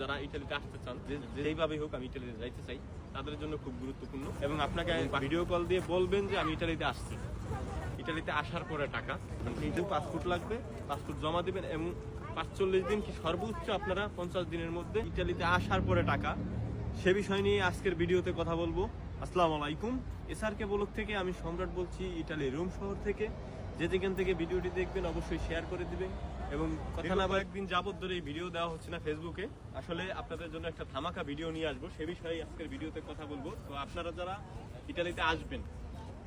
যারা ইটালিতে আসতে চান যে যেইভাবে হোক আমি ইটালিতে যাইতে চাই তাদের জন্য খুব গুরুত্বপূর্ণ। এবং আপনাকে ভিডিও কল দিয়ে বলবেন যে আমি ইটালিতে আসছি। ইটালিতে আসার পরে টাকা। কিন্তু পাসপোর্ট লাগবে পাসপোর্ট জমা দিবেন এবং পাঁচচল্লিশ দিন কি সর্বোচ্চ আপনারা পঞ্চাশ দিনের মধ্যে ইটালিতে আসার পরে টাকা। সে বিষয় নিয়ে আজকের ভিডিওতে কথা বলব। আসসালামু আলাইকুম। এসআরকে বলক থেকে আমি সম্রাট বলছি ইটালির রোম শহর থেকে। যে যেখান থেকে ভিডিওটি দেখবেন অবশ্যই শেয়ার করে দিবেন এবং কথা না একদিন যাবত ধরে এই ভিডিও দেওয়া হচ্ছে না ফেসবুকে আসলে আপনাদের জন্য একটা ধামাকা ভিডিও নিয়ে আসব। সে বিষয়ে আজকের ভিডিওতে কথা বলব। তো আপনারা যারা ইটালিতে আসবেন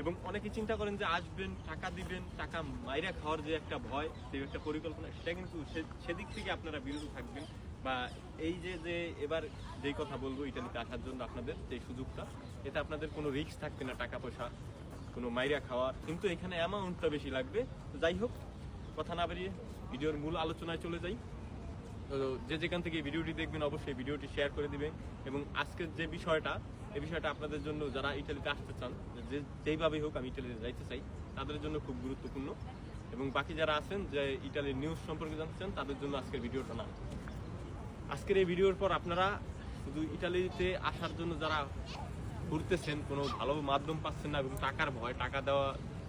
এবং অনেকে চিন্তা করেন যে আসবেন টাকা দিবেন টাকা মাইরা খাওয়ার যে একটা ভয় যে একটা পরিকল্পনা সেটা কিন্তু সেদিক থেকে আপনারা বিরত থাকবেন। বা এই যে যে এবার যেই কথা বলব ইটালিতে আসার জন্য আপনাদের যে সুযোগটা এতে আপনাদের কোনো রিস্ক থাকবে না টাকা পয়সা। কোনো মাইরা খাওয়া কিন্তু এখানে অ্যামাউন্টটা বেশি লাগবে। তো যাই হোক, কথা না বেরিয়ে ভিডিওর মূল আলোচনায় চলে যাই। তো যে যেখান থেকে ভিডিওটি দেখবেন, অবশ্যই ভিডিওটি শেয়ার করে দিবেন। এবং আজকের যে বিষয়টা এই বিষয়টা আপনাদের জন্য যারা ইটালিতে আসতে চান, যে যেইভাবেই হোক আমি ইটালিতে যাইতে চাই, তাদের জন্য খুব গুরুত্বপূর্ণ। এবং বাকি যারা আছেন, যে ইটালির নিউজ সম্পর্কে জানতে চান, তাদের জন্য আজকের ভিডিওটা না। আজকের এই ভিডিওর পর আপনারা শুধু ইটালিতে আসার জন্য যারা ঘুরতেছেন, কোনো ভালো মাধ্যম পাচ্ছেন না এবং টাকার ভয়, টাকা দেওয়া,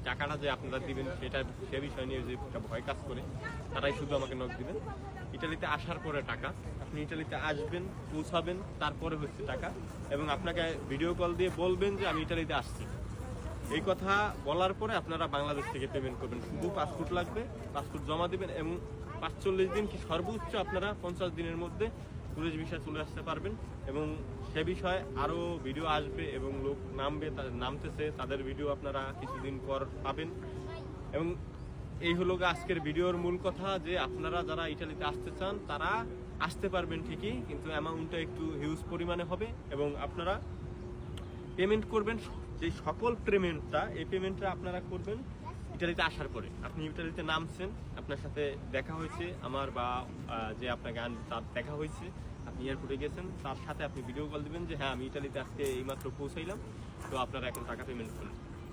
টাকাটা যে আপনারা দিবেন সেটা, সে বিষয় নিয়ে যে একটা ভয় কাজ করে, তারাই শুধু আমাকে নক দিবেন। ইটালিতে আসার পরে টাকা, আপনি ইটালিতে আসবেন, পৌঁছাবেন, তারপরে হচ্ছে টাকা এবং আপনাকে ভিডিও কল দিয়ে বলবেন যে আমি ইটালিতে আসছি। এই কথা বলার পরে আপনারা বাংলাদেশ থেকে পেমেন্ট করবেন। শুধু পাসপোর্ট লাগবে পাসপোর্ট জমা দিবেন এবং পাঁচচল্লিশ দিন কি সর্বোচ্চ আপনারা পঞ্চাশ দিনের মধ্যে টুরিস্ট ভিসা চলে আসতে পারবেন এবং সে বিষয়ে আরও ভিডিও আসবে এবং লোক নামবে নামতেছে, তাদের ভিডিও আপনারা কিছুদিন পর পাবেন। এবং এই হলো আজকের ভিডিওর মূল কথা যে আপনারা যারা ইটালিতে আসতে চান, তারা আসতে পারবেন ঠিকই, কিন্তু অ্যামাউন্টটা একটু হিউজ পরিমাণে হবে এবং আপনারা পেমেন্ট করবেন। যে সকল পেমেন্টটা এই পেমেন্টটা আপনারা করবেন ইটালিতে আসার পরে। আপনি ইটালিতে নামছেন, আপনার সাথে দেখা হয়েছে, আমার বা যে আপনাকে আন- তার দেখা হয়েছে, আপনি এয়ারপোর্টে গেছেন, তার সাথে আপনি ভিডিও কল দিবেন যে হ্যাঁ আমি ইটালিতে আজকে এইমাত্র পৌঁছাইলাম, তো আপনারা এখন টাকা পেমেন্ট করুন।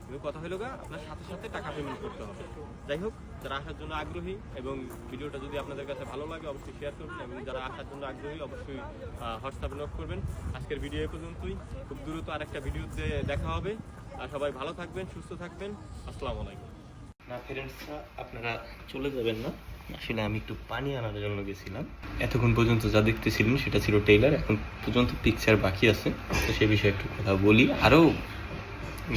কিন্তু কথা হলো গা, আপনার সাথে সাথে টাকা পেমেন্ট করতে হবে। যাই হোক, যারা আসার জন্য আগ্রহী এবং ভিডিওটা যদি আপনাদের কাছে ভালো লাগে, অবশ্যই শেয়ার করবেন এবং যারা আসার জন্য আগ্রহী, অবশ্যই হোয়াটসঅ্যাপে নক করবেন। আজকের ভিডিও এ পর্যন্তই। খুব দ্রুত আরেকটা ভিডিওতে দেখা হবে। আর সবাই ভালো থাকবেন, সুস্থ থাকবেন। আসসালামু আলাইকুম। না, ফ্রেন্ডসরা, আপনারা চলে যাবেন না। আসলে আমি একটু পানি আনার জন্য গেছিলাম। এতক্ষণ পর্যন্ত যা দেখতেছিলেন সেটা ছিল টেইলার এখন পর্যন্ত পিকচার বাকি আছে। তো সে বিষয়ে একটু কথা বলি। আরও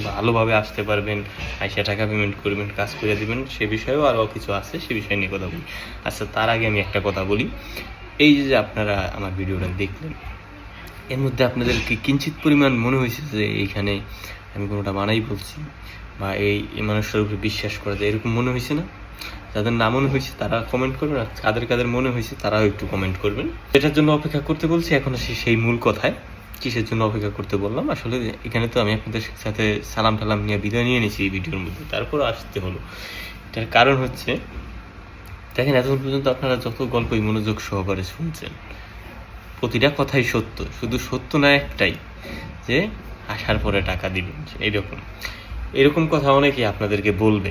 ভালোভাবে আসতে পারবেন, আইসা টাকা পেমেন্ট করবেন, কাজ করে দিবেন, সে বিষয়েও আরও কিছু আছে, সে বিষয় নিয়ে কথা বলি। আচ্ছা তার আগে আমি একটা কথা বলি। এই যে আপনারা আমার ভিডিওটা দেখলেন এর মধ্যে আপনাদেরকে কিঞ্চিত পরিমাণ মনে হয়েছে যে এইখানে আমি কোনোটা মানাই বলছি বা এই মানুষটার উপরে বিশ্বাস করা যায়, এরকম মনে হয়েছে না? যাদের না মনে হয়েছে তারা কমেন্ট করবেন, আর কাদের কাদের মনে হয়েছে তারাও একটু কমেন্ট করবেন। এটার জন্য অপেক্ষা করতে বলছি, এখন আসি সেই মূল কথায়। কিসের জন্য অপেক্ষা করতে বললাম? আসলে এখানে তো আমি আপনাদের সাথে সালাম টালাম নিয়ে বিদায় নিয়ে নিয়েছি এই ভিডিওর মধ্যে। তারপর আসতে হলো। এটার কারণ হচ্ছে, দেখেন এতক্ষণ পর্যন্ত আপনারা যত গল্পই মনোযোগ সহকারে শুনছেন প্রতিটা কথাই সত্য, শুধু সত্য না একটাই, যে আসার পরে টাকা দিবেন, এরকম। এরকম কথা অনেকেই আপনাদেরকে বলবে।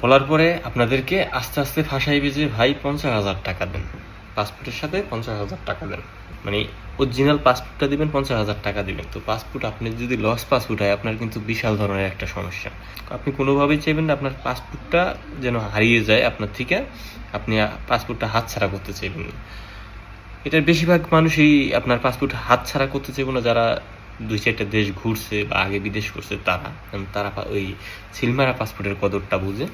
বলার পরে আপনাদেরকে আস্তে আস্তে ফাঁসাইবে যে, ভাই, পঞ্চাশ হাজার টাকা দেন। পাসপোর্টের সাথে পঞ্চাশ হাজার টাকা দেন। মানে অরিজিনাল পাসপোর্টটা দিবেন, পঞ্চাশ হাজার টাকা দিবেন। তো পাসপোর্ট আপনি যদি লস পাসপোর্ট হয় আপনার কিন্তু বিশাল ধরনের একটা সমস্যা। আপনি কোনোভাবেই চাইবেন না, আপনার পাসপোর্টটা যেন হারিয়ে যায়, আপনার থেকে আপনি পাসপোর্টটা হাতছাড়া করতে চাইবেন না। এটার বেশিরভাগ মানুষই আপনার পাসপোর্ট হাতছাড়া করতে চাইব না। যারা দুই চারটা দেশ ঘুরছে বা আগে বিদেশ করছে, তারা তারা ওই সিলমারা পাসপোর্টের কদরটা বুঝে।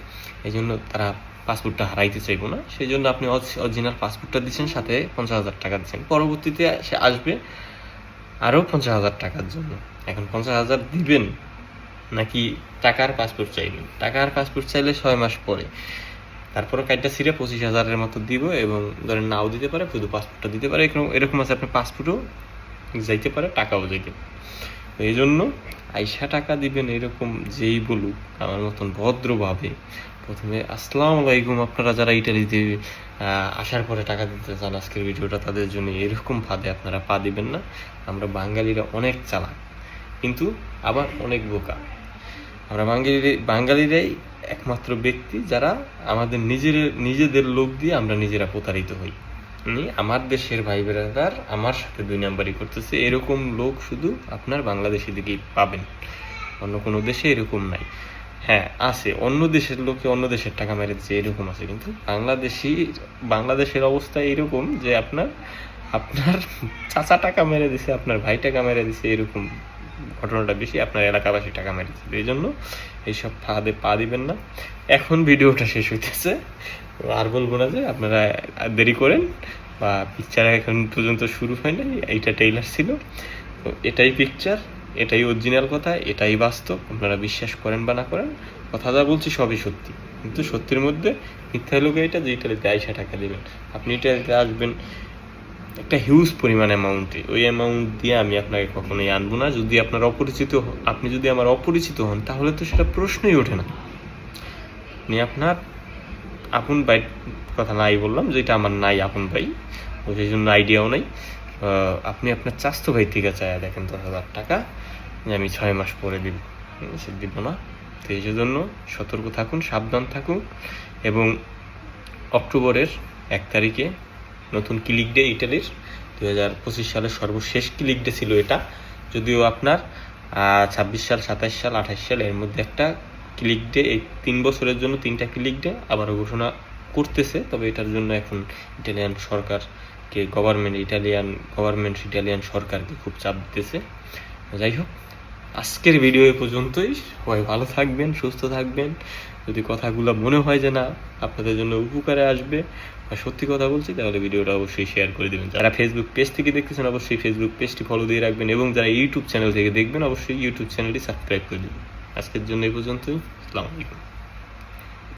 এই জন্য তারা পাসপোর্টটা হারাইতে চাইব না। সেই জন্য আপনি অরিজিনাল পাসপোর্টটা দিচ্ছেন, সাথে পঞ্চাশ হাজার টাকা দিচ্ছেন। পরবর্তীতে সে আসবে আরও পঞ্চাশ হাজার টাকার জন্য। এখন পঞ্চাশ হাজার দিবেন নাকি টাকার পাসপোর্ট চাইবেন? টাকার পাসপোর্ট চাইলে ছয় মাস পরে। তারপরে কার্ডটা ছিঁড়ে পঁচিশ হাজারের মতো দিব এবং ধরেন নাও দিতে পারে, শুধু পাসপোর্টটা দিতে পারে। এরকম এরকম আছে আপনার পাসপোর্টও যাইতে পারে, টাকাও যাইতে পারে। এই জন্য আইসা টাকা দিবেন এরকম যেই বলুক, আমার মতন ভদ্রভাবে। প্রথমে, আসসালামু আলাইকুম, আপনারা যারা ইটালিতে আসার পরে টাকা দিতে চান আজকের ভিডিওটা, তাদের জন্য এরকম ফাঁদে আপনারা পা দিবেন না। আমরা বাঙালিরা অনেক চালাক, কিন্তু আবার অনেক বোকা। আমরা বাঙালি বাঙালিরাই একমাত্র ব্যক্তি যারা আমাদের নিজের নিজেদের লোক দিয়ে আমরা নিজেরা প্রতারিত হই। আমার দেশের ভাই বেড়াদার আমার সাথে দুই নাম্বারই করতেছে। এরকম লোক শুধু আপনার বাংলাদেশি দিকেই পাবেন। অন্য কোনো দেশে এরকম নাই। হ্যাঁ আছে। অন্য দেশের লোকে অন্য দেশের টাকা মেরে দিচ্ছে, এরকম আছে। কিন্তু বাংলাদেশি বাংলাদেশের অবস্থা এরকম যে আপনার আপনার চাচা টাকা মেরে দিছে, আপনার ভাই টাকা মেরে দিছে, এরকম ঘটনাটা বেশি, আপনার এলাকাবাসী টাকা মেরে দিচ্ছে এই জন্য এইসব ফাঁদে পা দিবেন না। এখন ভিডিওটা শেষ হইতেছে। আর বলব না যে আপনারা দেরি করেন বা পিকচার এখন পর্যন্ত শুরু হয় নাই, এইটা টেইলার ছিল। তো এটাই পিকচার এটাই অরিজিনাল কথা, এটাই বাস্তব। আপনারা বিশ্বাস করেন বা না করেন, কথা যা বলছি সবই সত্যি। কিন্তু সত্যির মধ্যে মিথ্যা লোকে এটা যে ইটালিতে আইসা টাকা দেবেন। আপনি ইটালিতে আসবেন একটা হিউজ পরিমাণ অ্যামাউন্টে ওই অ্যামাউন্ট দিয়ে আমি আপনাকে কখনোই আনব না। যদি আপনার অপরিচিত আপনি যদি আমার অপরিচিত হন, তাহলে তো সেটা প্রশ্নই ওঠে না। আপনি আপনার আপন ভাই কথা নাই বললাম যেটা আমার নাই আপন ভাই। সেই জন্য আইডিয়াও নাই। আপনি আপনার চাস্তো ভাই থেকে চায় দেখেন দশ হাজার টাকা। যে আমি ছয় মাস পরে দিব। সে দিব না। তো এই জন্য সতর্ক থাকুন, সাবধান থাকুন। এবং অক্টোবরের এক তারিখে নতুন ক্লিক ডে ইটালির? দু হাজার পঁচিশ সালের সর্বশেষ ক্লিক ডে ছিল এটা? যদিও আপনার ছাব্বিশ সাল সাতাশ সাল আঠাশ সাল, এর মধ্যে একটা ক্লিক ডে এই তিন বছরের জন্য তিনটা ক্লিক ডে আবারও ঘোষণা করতেছে। তবে এটার জন্য এখন ইটালিয়ান সরকারকে গভর্নমেন্ট ইটালিয়ান গভর্নমেন্ট ইটালিয়ান সরকারকে খুব চাপ দিতেছে। যাই হোক, আজকের ভিডিও এ পর্যন্তই। সবাই ভালো থাকবেন, সুস্থ থাকবেন। যদি কথাগুলো মনে হয় যে না, আপনাদের জন্য উপকারে আসবে আর সত্যি কথা বলছি, তাহলে ভিডিওটা অবশ্যই শেয়ার করে দেবেন। যারা ফেসবুক পেজ থেকে দেখতেছেন, অবশ্যই ফেসবুক পেজটি ফলো দিয়ে রাখবেন এবং যারা ইউটিউব চ্যানেল থেকে দেখবেন, অবশ্যই ইউটিউব চ্যানেলটি সাবস্ক্রাইব করে দেবেন। আজকের জন্য এই পর্যন্তই। আসসালামু আলাইকুম।